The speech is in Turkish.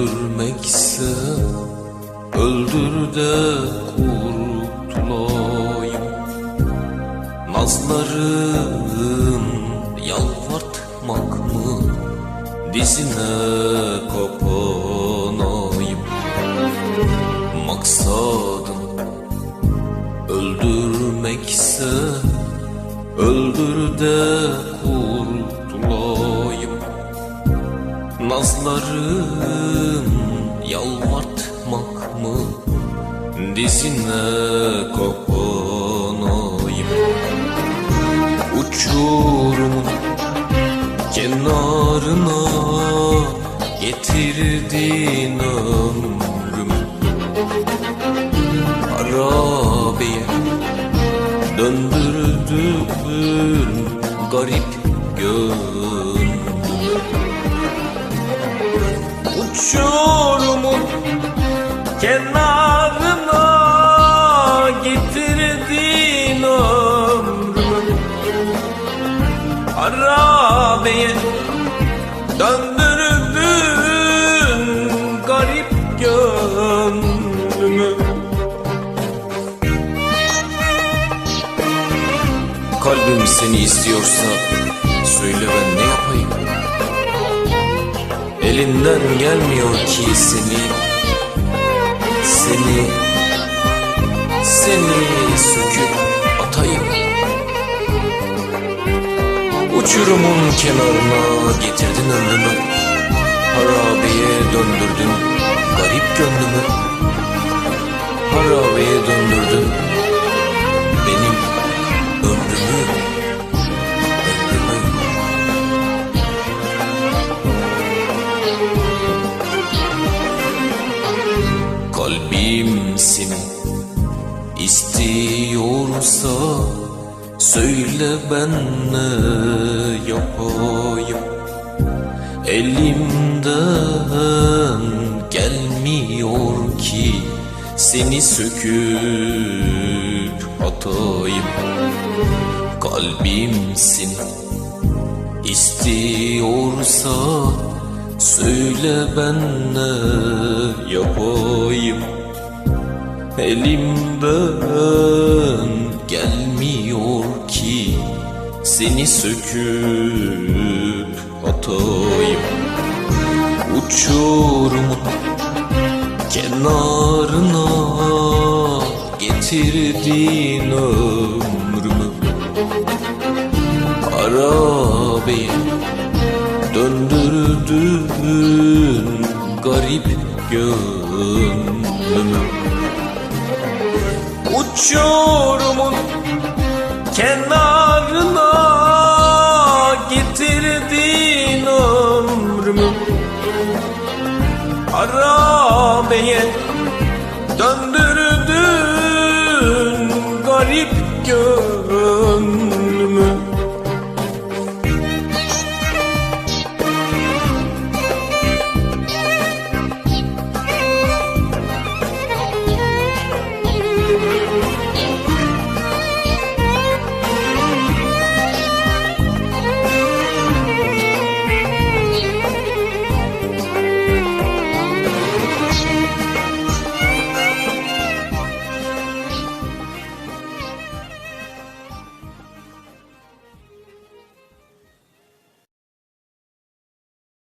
Öldürmekse öldür de kurtulayım. Nazların yalvartmak mı? Dizine kapanayım Maksadım öldürmekse öldür de kurtulayım Nazların yalvartmak mı? Dizine kapanayım Uçurumun kenarına getirdin ömrümü. Harabeye döndürdün garip gönlümü Uçurumun kenarına getirdin ömrümü? Harabeye döndürdün garip gönlümü. Kalbim seni istiyorsa söyle ben Elinden gelmiyor ki seni. Seni Seni söküp atayım. Uçurumun kenarına getirdin ömrümü. Harabeye döndürdün garip gönlümü Kalbim seni istiyorsa Söyle ben ne yapayım? Elimden gelmiyor ki Seni söküp atayım. Kalbimsin istiyorsa Söyle ben ne yapayım Elimden gelmiyor ki Seni söküp atayım. Uçurumun kenarına getirdin ömrümü. Arabeye döndürdün garip gönlümü Uçurumun kenarına getirdin ömrümü Arabeye döndür